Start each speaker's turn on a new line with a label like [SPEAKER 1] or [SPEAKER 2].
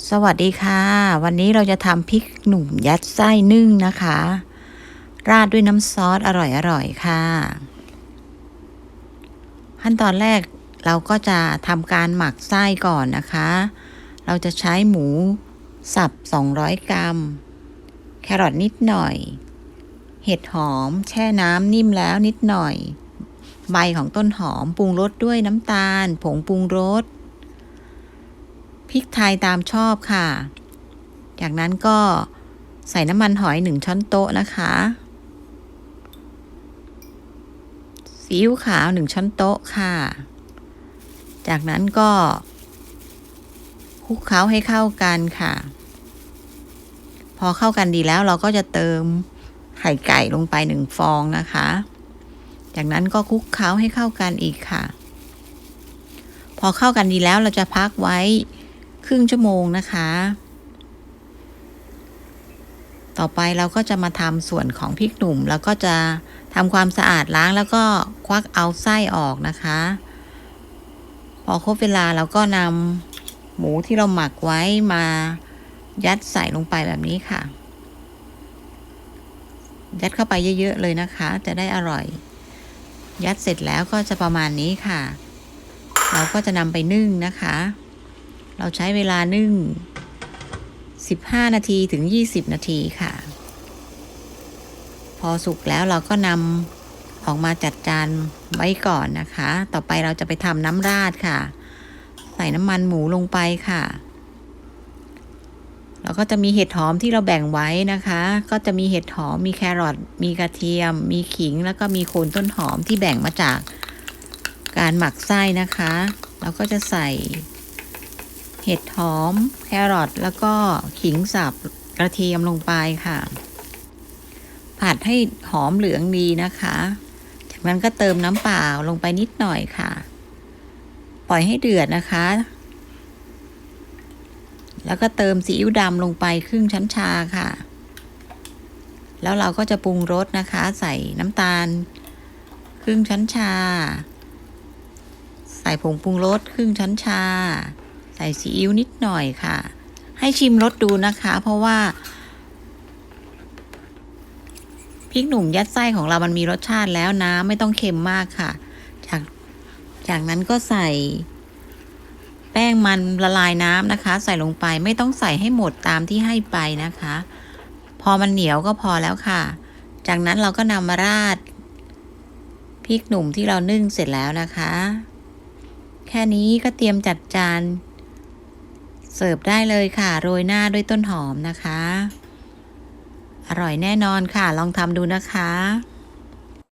[SPEAKER 1] สวัสดีค่ะ วันนี้เราจะทำพริกหนุ่มยัดไส้นึ่งนะคะ ราดด้วยน้ำซอสอร่อยๆค่ะ ขั้นตอนแรกเราก็จะทำการหมักไส้ก่อนนะคะ เราจะใช้หมูสับ 200 กรัม แครอทนิดหน่อย เห็ดหอมแช่น้ำนิ่มแล้วนิดหน่อย ใบของต้นหอมปรุงรสด้วยน้ำตาล ผงปรุงรส พริกไทยตามชอบค่ะ จากนั้นก็ใส่น้ำมันหอยหนึ่งช้อนโต๊ะนะคะซีอิ๊วขาวหนึ่งช้อนโต๊ะค่ะ จากนั้นก็คลุกเคล้าให้เข้ากันค่ะ พอเข้ากันดีแล้วเราก็จะเติมไข่ไก่ลงไปหนึ่งฟองนะคะ จากนั้นก็คลุกเคล้าให้เข้ากันอีกค่ะ พอเข้ากันดีแล้วเราจะพักไว้ ครึ่งชั่วโมงนะคะ ต่อไปเราก็จะมาทำส่วนของพริกหนุ่ม แล้วก็จะทำความสะอาดล้างแล้วก็ควักเอาไส้ออกนะคะ พอครบเวลาเราก็นำหมูที่เราหมักไว้มายัดใส่ลงไปแบบนี้ค่ะ ยัดเข้าไปเยอะๆเลยนะคะ จะได้อร่อย ยัดเสร็จแล้วก็จะประมาณนี้ค่ะ เราก็จะนำไปนึ่งนะคะ เราใช้เวลานึ่ง 15 นาทีถึง 20 นาทีค่ะ พอสุกแล้วเราก็นำออกมาจัดจานไว้ก่อนนะคะ ต่อไปเราจะไปทำน้ำราดค่ะ ใส่น้ำมันหมูลงไปค่ะแล้วก็จะมีเห็ดหอมที่เราแบ่งไว้นะคะ ก็จะมีเห็ดหอม มีแครอท มีกระเทียม มีขิง แล้วก็มีโคนต้นหอมที่แบ่งมาจากการหมักไส้นะคะ เราก็จะใส่ เห็ดหอม แครอทแล้วก็ขิงสับกระเทียมลงไปค่ะ ผัดให้หอมเหลืองดีนะคะ จากนั้นก็เติมน้ำเปล่าลงไปนิดหน่อยค่ะ ปล่อยให้เดือดนะคะ แล้วก็เติมซีอิ๊วดำลงไปครึ่งช้อนชาค่ะ แล้วเราก็จะปรุงรสนะคะ ใส่น้ำตาล ครึ่งช้อนชา ใส่ผงปรุงรสครึ่งช้อนชา ส่ซีอิ๊วนิดหน่อยค่ะ ให้ชิมรสดูนะคะ เพราะว่าพริกหนุ่มยัดไส้ของเรามันมีรสชาติแล้วน้ำไม่ต้องเค็มมากค่ะ จากจากนั้นก็ใส่ แป้งมันละลายน้ำนะคะ ใส่ลงไปไม่ต้องใส่ให้หมดตามที่ให้ไปนะคะ พอมันเหนียวก็พอแล้วค่ะ จากนั้นเราก็นำมาราดพริกหนุ่มที่เรานึ่งเสร็จแล้วนะคะ แค่นี้ก็เตรียมจัดจาน เสิร์ฟได้เลยค่ะ โรยหน้าด้วยต้นหอมนะคะ อร่อยแน่นอนค่ะ ลองทำดูนะคะ